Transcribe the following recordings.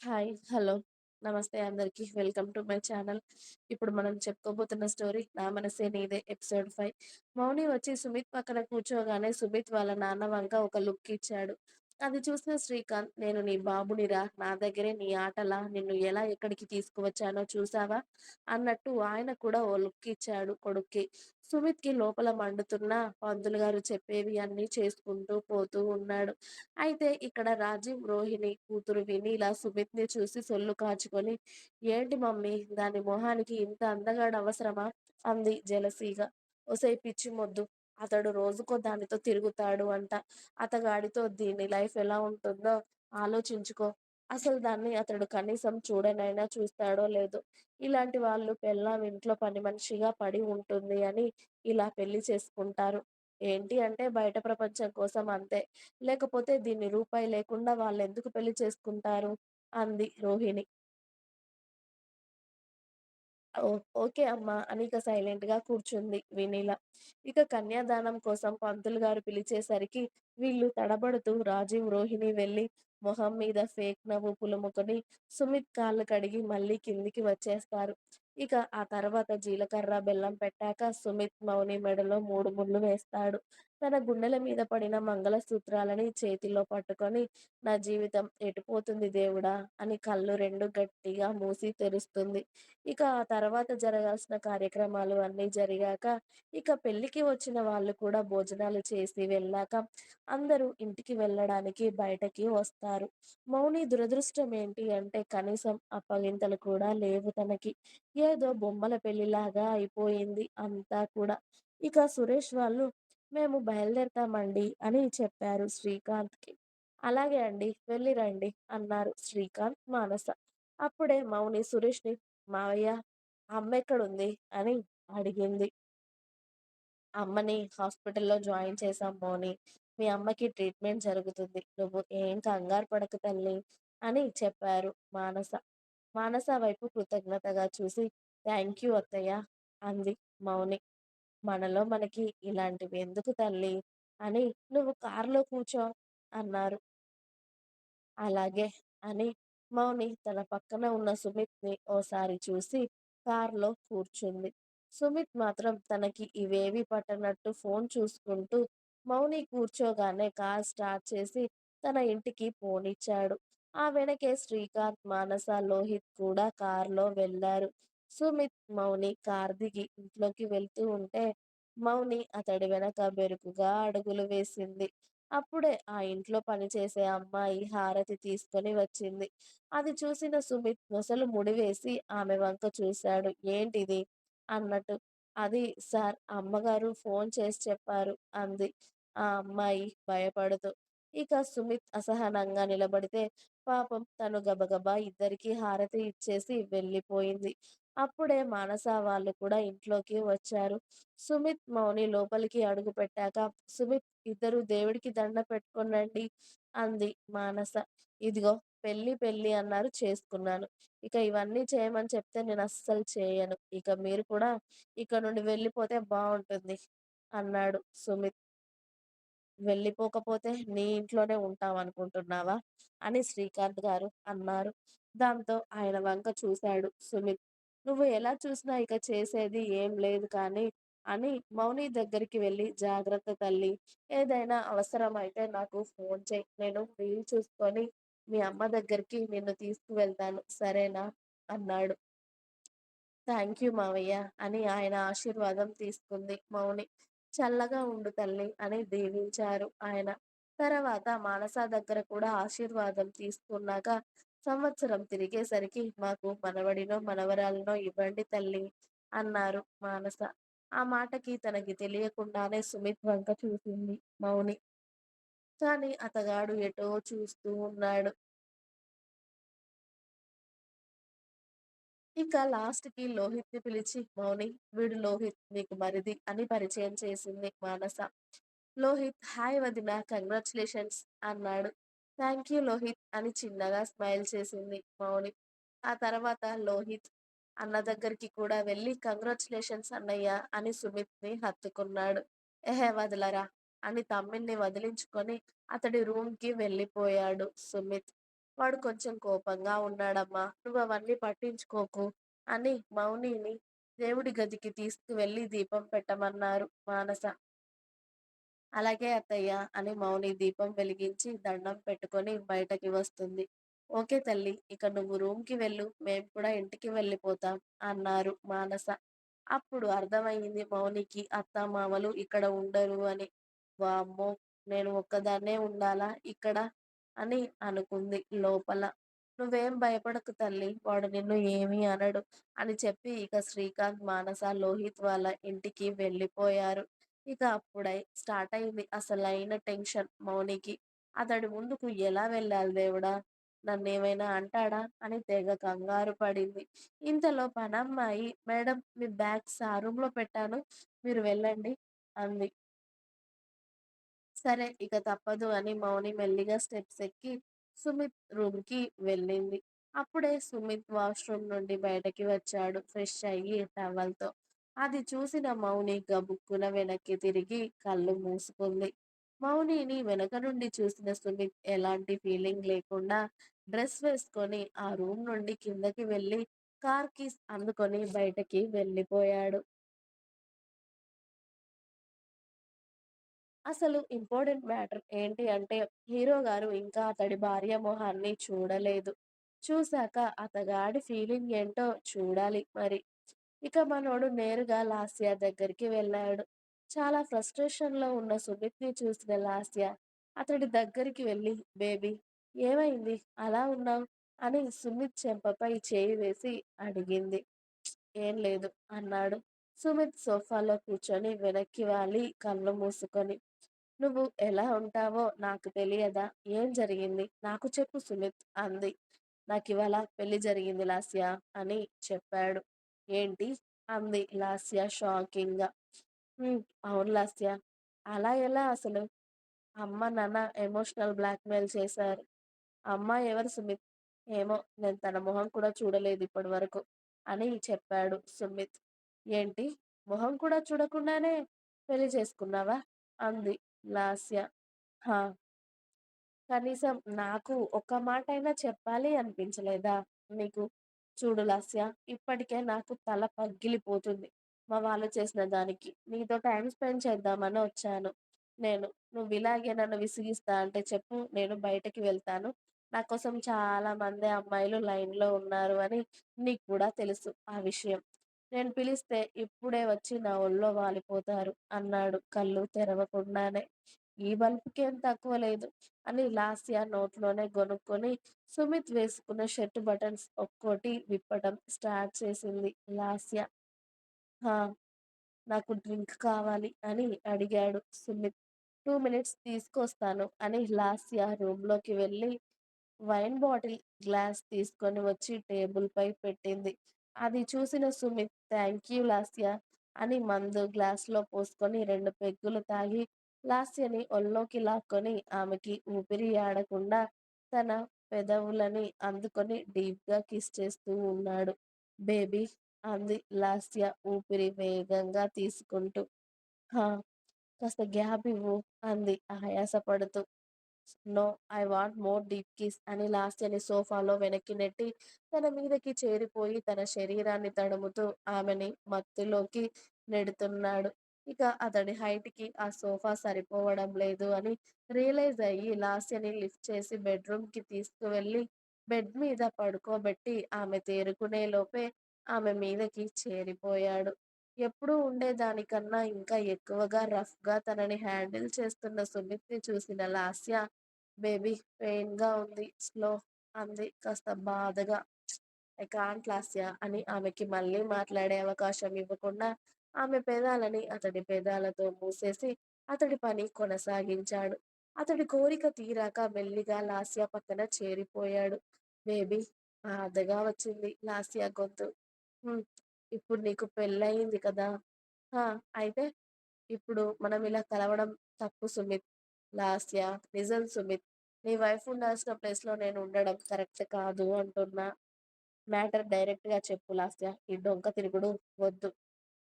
Hi. Hello. నమస్తే అందరికి. Welcome to my channel. ఇప్పుడు మనం చెప్పుకోబోతున్న స్టోరీ 'నా మనసే నీదే' ఎపిసోడ్ ఫైవ్ మౌని వచ్చి సుమిత్ పక్కన కూర్చోగానే సుమిత్ వాళ్ళ నాన్న వంక ఒక లుక్ ఇచ్చాడు. అది చూసిన శ్రీకాంత్ నేను నీ బాబునిరా నా దగ్గరే నీ ఆటలా నిన్ను ఎలా ఎక్కడికి తీసుకువచ్చానో చూసావా? అన్నట్టు ఆయన కూడా ఓ లుక్ ఇచ్చాడు కొడుక్కి. సుమిత్‌కి లోపల మండుతున్నా పంతులుగారు చెప్పేవి అన్ని చేసుకుంటూ పోతూ ఉన్నాడు. అయితే ఇక్కడ రాజీవ్, రోహిణి కూతురు విని ఇలా సుమిత్‌ని చూసి సొల్లు కాచుకొని ఏంటి మమ్మీ దాని మొహానికి ఇంత అందగాడు అవసరమా? అంది జలసీగా ఒసై పిచ్చి మొద్దు అతడు రోజుకో దానితో తిరుగుతాడు అంట. అతగాడితో దీని లైఫ్ ఎలా ఉంటుందో ఆలోచించుకో. అసలు దాన్ని అతడు కనీసం చూడనైనా చూస్తాడో లేదో. ఇలాంటి వాళ్ళు పెళ్ళాం ఇంట్లో పని మనిషిగా పడి ఉంటుంది అని ఇలా పెళ్ళి చేసుకుంటారు. ఏంటి అంటే బయట ప్రపంచం కోసం అంతే. లేకపోతే దీన్ని రూపాయి లేకుండా వాళ్ళు ఎందుకు పెళ్ళి చేసుకుంటారు? అంది రోహిణి. ఓ ఓకే అమ్మా అని ఇక సైలెంట్‌గా కూర్చుంది వెన్నెల. ఇక కన్యాదానం కోసం పంతులు గారు పిలిచేసరికి వీళ్ళు తడబడుతూ రాజీవ్, రోహిణి వెళ్ళి మొహం మీద ఫేక్ నవ్వు పులుముకొని సుమిత్ కాళ్ళు కడిగి మళ్ళీ కిందికి వచ్చేస్తారు. ఇక ఆ తర్వాత జీలకర్ర, బెల్లం పెట్టాక సుమిత్ మౌని మెడలో మూడు ముళ్ళు వేస్తాడు. తన గుండెల మీద పడిన మంగళసూత్రాలని చేతిలో పట్టుకొని నా జీవితం ఎటుపోతుంది దేవుడా! అని కళ్ళు రెండు గట్టిగా మూసి తెరుస్తుంది. ఇక ఆ తర్వాత జరగాల్సిన కార్యక్రమాలు అన్నీ జరిగాక ఇక పెళ్ళికి వచ్చిన వాళ్ళు కూడా భోజనాలు చేసి వెళ్ళాక అందరూ ఇంటికి వెళ్ళడానికి బయటకి వస్తారు. మౌని దురదృష్టం ఏంటి అంటే కనీసం అప్పగింతలు కూడా లేవు తనకి. ఏదో బొమ్మల పెళ్ళిలాగా అయిపోయింది అంతా కూడా. ఇక సురేష్ వాళ్ళు మేము బయలుదేరతామండి అని చెప్పారు శ్రీకాంత్‌కి. అలాగే అండి వెళ్ళి రండి అన్నారు శ్రీకాంత్, మానస. అప్పుడే మౌని సురేష్‌ని మావయ్య అమ్మ ఎక్కడుంది అని అడిగింది. అమ్మని హాస్పిటల్‌లో జాయిన్ చేశాం మౌని. మీ అమ్మకి ట్రీట్మెంట్ జరుగుతుంది. నువ్వు ఏం కంగారు పడకు తల్లి అని చెప్పారు మానస. మానస వైపు కృతజ్ఞతగా చూసి థ్యాంక్ యూ అత్తయ్య అంది మౌని. మనలో మనకి ఇలాంటివి ఎందుకు తల్లి అని నువ్వు కార్‌లో కూర్చో అన్నారు. అలాగే అని మౌని తన పక్కన ఉన్న సుమిత్‌ని ఓసారి చూసి కార్‌లో కూర్చుంది. సుమిత్ మాత్రం తనకి ఇవేవీ పట్టనట్టు ఫోన్ చూసుకుంటూ మౌని కూర్చోగానే కార్ స్టార్ట్ చేసి తన ఇంటికి పోనిచ్చాడు. ఆ వెనకే శ్రీకాంత్, మానస, లోహిత్ కూడా కార్‌లో వెళ్ళారు. సుమిత్, మౌని కార్ దిగి ఇంట్లోకి వెళ్తూ ఉంటే మౌని అతడి వెనక బెరుకుగా అడుగులు వేసింది. అప్పుడే ఆ ఇంట్లో పనిచేసే అమ్మాయి హారతి తీసుకొని వచ్చింది. అది చూసిన సుమిత్ నొసలు ముడివేసి ఆమె వంక చూశాడు. ఏంటిది? అన్నట్టు. అది సార్ అమ్మగారు ఫోన్ చేసి చెప్పారు అంది ఆ అమ్మాయి భయపడుతూ. ఇక సుమిత్ అసహనంగా నిలబడితే పాపం తను గబగబా ఇద్దరికీ హారతి ఇచ్చేసి వెళ్ళిపోయింది. అప్పుడే మానస వాళ్ళు కూడా ఇంట్లోకి వచ్చారు. సుమిత్, మౌని లోపలికి అడుగు పెట్టాక సుమిత్ ఇద్దరు దేవుడికి దండ పెట్టుకొనండి అంది మానస. ఇదిగో పెళ్ళి పెళ్ళి అన్నారు చేసుకున్నాను. ఇక ఇవన్నీ చేయమని చెప్తే నేను అస్సలు చేయను. ఇక మీరు కూడా ఇక్కడ నుండి వెళ్ళిపోతే బాగుంటుంది అన్నాడు సుమిత్. వెళ్ళిపోకపోతే నీ ఇంట్లోనే ఉంటాం అనుకుంటున్నావా అని శ్రీకాంత్ గారు అన్నారు. దాంతో ఆయన వంక చూశాడు సుమిత్. నువ్వు ఎలా చూసినా ఇక చేసేది ఏం లేదు కానీ అని మౌని దగ్గరికి వెళ్ళి జాగ్రత్త తల్లి ఏదైనా అవసరమైతే నాకు ఫోన్ చేయి నేను వీలు చూసుకొని మీ అమ్మ దగ్గరికి నిన్ను తీసుకువెళ్తాను సరేనా? అన్నాడు. థ్యాంక్ యూ మావయ్య అని ఆయన ఆశీర్వాదం తీసుకుంది మౌని. చల్లగా ఉండు తల్లి అని దీవించారు ఆయన. తర్వాత మానస దగ్గర కూడా ఆశీర్వాదం తీసుకున్నాక సంవత్సరం తిరిగేసరికి మాకు మనవడినో, మనవరాలనో ఇవ్వండి తల్లి అన్నారు మానస. ఆ మాటకి తనకి తెలియకుండానే సుమిత్ వంక చూసింది మౌని. కానీ అతగాడు ఎటో చూస్తూ ఉన్నాడు. ఇక లోహిత్ని పిలిచి మౌని వీడు లోహిత్ నీకు మరిది అని పరిచయం చేసింది మానస. లోహిత్ హాయ్ వదినా కంగ్రాచులేషన్స్ అన్నాడు. థ్యాంక్ యూ లోహిత్ అని చిన్నగా స్మైల్ చేసింది మౌని. ఆ తర్వాత లోహిత్ అన్న దగ్గరికి కూడా వెళ్ళి కంగ్రాచులేషన్స్ అన్నయ్య అని సుమిత్‌ని హత్తుకున్నాడు. ఎహే వదలరా అని తమ్మిని వదిలించుకొని అతడి రూమ్‌కి వెళ్ళిపోయాడు సుమిత్. వాడు కొంచెం కోపంగా ఉన్నాడమ్మా. నువ్వవన్నీ పట్టించుకోకు అని మౌనిని దేవుడి గదికి తీసుకువెళ్ళి దీపం పెట్టమన్నారు మానస. అలాగే అత్తయ్య అని మౌని దీపం వెలిగించి దండం పెట్టుకొని బయటకి వస్తుంది. ఓకే తల్లి ఇక నువ్వు రూమ్‌కి వెళ్ళు. మేం కూడా ఇంటికి వెళ్ళిపోతాం అన్నారు మానస. అప్పుడు అర్థమైంది మౌనికి అత్త మామలు ఇక్కడ ఉండరు అని. వామ్మో! నేను ఒక్కదాన్నే ఉండాలా ఇక్కడ అని అనుకుంది లోపల. నువ్వేం భయపడకు తల్లి. వాడు నిన్ను ఏమీ అనడు అని చెప్పి ఇక శ్రీకాంత్, మానస, లోహిత్ వాళ్ళ ఇంటికి వెళ్ళిపోయారు. ఇక అప్పుడై స్టార్ట్ అయింది అసలైన టెన్షన్ మౌనికి. అతడి ముందుకు ఎలా వెళ్ళాలి దేవుడా! నన్నేమైనా అంటాడా అని తెగ కంగారు పడింది. ఇంతలో పనమ్మాయి మేడం మీ బ్యాగ్స్ ఆ రూమ్‌లో పెట్టాను. మీరు వెళ్ళండి అంది. సరే ఇక తప్పదు అని మౌని మెల్లిగా స్టెప్స్ ఎక్కి సుమిత్ రూమ్‌కి వెళ్ళింది. అప్పుడే సుమిత్ వాష్‌రూమ్ నుండి బయటకి వచ్చాడు ఫ్రెష్ అయ్యి టవల్‌తో. అది చూసిన మౌని గబుక్కున వెనక్కి తిరిగి కళ్ళు మూసుకుంది. మౌనిని వెనక నుండి చూసిన సుమిత్ ఎలాంటి ఫీలింగ్ లేకుండా డ్రెస్ వేసుకొని ఆ రూమ్ నుండి కిందకి వెళ్ళి కార్ కీస్ అందుకొని బయటకి వెళ్ళిపోయాడు. అసలు ఇంపార్టెంట్ మ్యాటర్ ఏంటి అంటే హీరో గారు ఇంకా అతడి భార్య మొహాన్ని చూడలేదు. చూశాక అతగాడి ఫీలింగ్ ఏంటో చూడాలి మరి. ఇక మనోడు నేరుగా లాస్య దగ్గరికి వెళ్ళాడు. చాలా ఫ్రస్ట్రేషన్‌లో ఉన్న సుమిత్‌ని చూసిన లాస్య అతడి దగ్గరికి వెళ్ళి బేబీ ఏమైంది అలా ఉన్నావు అని సుమిత్ చెంపపై చేయి వేసి అడిగింది. ఏం లేదు అన్నాడు. సుమిత్ సోఫాలో కూర్చొని వెనక్కి వాలి కళ్ళు మూసుకొని నువ్వు ఎలా ఉంటావో నాకు తెలియదా? ఏం జరిగింది? నాకు చెప్పు సుమిత్ అంది. నాకు ఇవాళ పెళ్ళి జరిగింది లాస్య అని చెప్పాడు. ఏంటి? అంది లాస్య షాకింగ్‌గా. అవును లాస్య. అలా ఎలా అసలు? అమ్మ, నాన్న ఎమోషనల్ బ్లాక్‌మెయిల్ చేశారు. అమ్మ ఎవరు సుమిత్? ఏమో నేను తన మొహం కూడా చూడలేదు ఇప్పటివరకు అని చెప్పాడు సుమిత్. ఏంటి? మొహం కూడా చూడకుండానే పెళ్ళి చేసుకున్నావా? అంది లాస్య. హా! కనీసం నాకు ఒక్క అయినా చెప్పాలి అనిపించలేదా నీకు? చూడు లాస్య ఇప్పటికే నాకు తల పగిలిపోతుంది. మా వాళ్ళు చేసిన దానికి. నీతో టైం స్పెండ్ చేద్దామని వచ్చాను నేను. నువ్వు ఇలాగే నన్ను విసిగిస్తా అంటే చెప్పు నేను బయటకి వెళ్తాను. నా కోసం చాలా మంది అమ్మాయిలు లైన్‌లో ఉన్నారు అని నీకు కూడా తెలుసు ఆ విషయం. నేను పిలిస్తే ఇప్పుడే వచ్చి నా ఒళ్ళో వాలిపోతారు అన్నాడు కళ్ళు తెరవకుండానే. ఈ బలుపుకేం తక్కువ లేదు అని లాస్య నోట్లోనే కొనుక్కొని సుమిత్ వేసుకున్న షర్ట్ బటన్స్ ఒక్కోటి విప్పడం స్టార్ట్ చేసింది లాస్య. హా! నాకు డ్రింక్ కావాలి అని అడిగాడు సుమిత్. టూ మినిట్స్ తీసుకొస్తాను అని లాస్య రూమ్‌లోకి వెళ్ళి వైన్ బాటిల్, గ్లాస్ తీసుకొని వచ్చి టేబుల్‌పై పెట్టింది. అది చూసిన సుమిత్ థ్యాంక్ యూ లాస్య అని మందు గ్లాస్‌లో పోసుకొని రెండు పెగ్గులు తాగి లాస్యని ఒళ్ళోకి లాక్కొని ఆమెకి ఊపిరి ఆడకుండా తన పెదవులని అందుకొని డీప్గా కిస్ చేస్తూ ఉన్నాడు. బేబీ అంది లాస్య ఊపిరి వేగంగా తీసుకుంటూ. హా! కాస్త గ్యాప్ ఇవ్వు అంది ఆయాసపడుతూ. No I want more deep kiss అని లాస్యని సోఫాలో వెనక్కి నెట్టి తన మీదకి చేరిపోయి తన శరీరాన్ని తడుముతూ ఆమెని మత్తులోకి నెడుతున్నాడు. ఇక అతడి హైట్‌కి ఆ సోఫా సరిపోవడం లేదు అని రియలైజ్ అయ్యి లాస్యని లిఫ్ట్ చేసి బెడ్‌రూమ్‌కి తీసుకువెళ్ళి బెడ్ మీద పడుకోబెట్టి ఆమె తేరుకునే లోపే ఆమె మీదకి చేరిపోయాడు. ఎప్పుడూ ఉండే దానికన్నా ఇంకా ఎక్కువగా రఫ్‌గా తనని హ్యాండిల్ చేస్తున్న సుమిత్‌ని చూసిన లాస్య బేబీ పెయిన్‌గా ఉంది. స్లో అంది కాస్త బాధగా. ఐ కాంట్ లాస్య అని ఆమెకి మళ్ళీ మాట్లాడే అవకాశం ఇవ్వకుండా ఆమె పెదాలని అతడి పెదాలతో మూసేసి అతడి పని కొనసాగించాడు. అతడి కోరిక తీరాక మెల్లిగా లాస్య పక్కన చేరిపోయాడు. బేబీ బాధగా వచ్చింది లాస్య గొంతు. ఇప్పుడు నీకు పెళ్ళయింది కదా! అయితే? ఇప్పుడు మనం ఇలా కలవడం తప్పు సుమిత్. లాస్య నిజం సుమిత్. నీ వైఫ్ ఉండాల్సిన ప్లేస్‌లో నేను ఉండడం కరెక్ట్ కాదు అంటున్నా. మ్యాటర్ డైరెక్ట్‌గా చెప్పు లాస్య. ఈ డొంక తిరుగుడు వద్దు.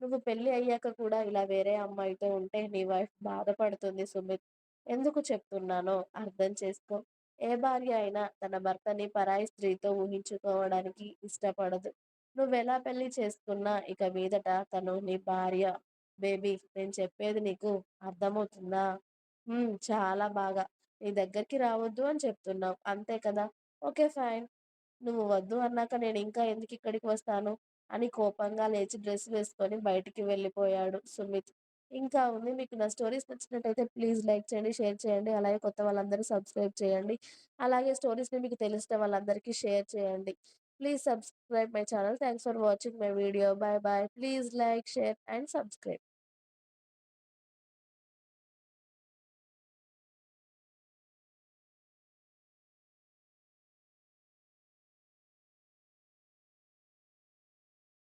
నువ్వు పెళ్ళి అయ్యాక కూడా ఇలా వేరే అమ్మాయితో ఉంటే నీ వైఫ్ బాధపడుతుంది సుమిత్. ఎందుకు చెప్తున్నానో అర్థం చేసుకో. ఏ భార్య అయినా తన భర్తని పరాయి స్త్రీతో ఊహించుకోవడానికి ఇష్టపడదు. నువ్వెలా పెళ్ళి చేసుకున్నా ఇక మీదట తను నీ భార్య. బేబీ నేను చెప్పేది నీకు అర్థమవుతుందా? చాలా బాగా. నీ దగ్గరికి రావద్దు అని చెప్తున్నావు. అంతే కదా! Okay fine. నువ్వు వద్దు అన్నాక నేను ఇంకా ఎందుకు ఇక్కడికి వస్తాను? అని కోపంగా లేచి డ్రెస్ వేసుకొని బయటికి వెళ్ళిపోయాడు సుమిత్. ఇంకా ఉంది. మీకు నా స్టోరీస్ నచ్చినట్టయితే ప్లీజ్ లైక్ చేయండి, షేర్ చేయండి. అలాగే కొత్త వాళ్ళందరూ సబ్స్క్రైబ్ చేయండి. అలాగే స్టోరీస్‌ని మీకు తెలిసిన వాళ్ళందరికీ షేర్ చేయండి. Please subscribe my channel. Thanks for watching my video. Bye bye please like, share and subscribe.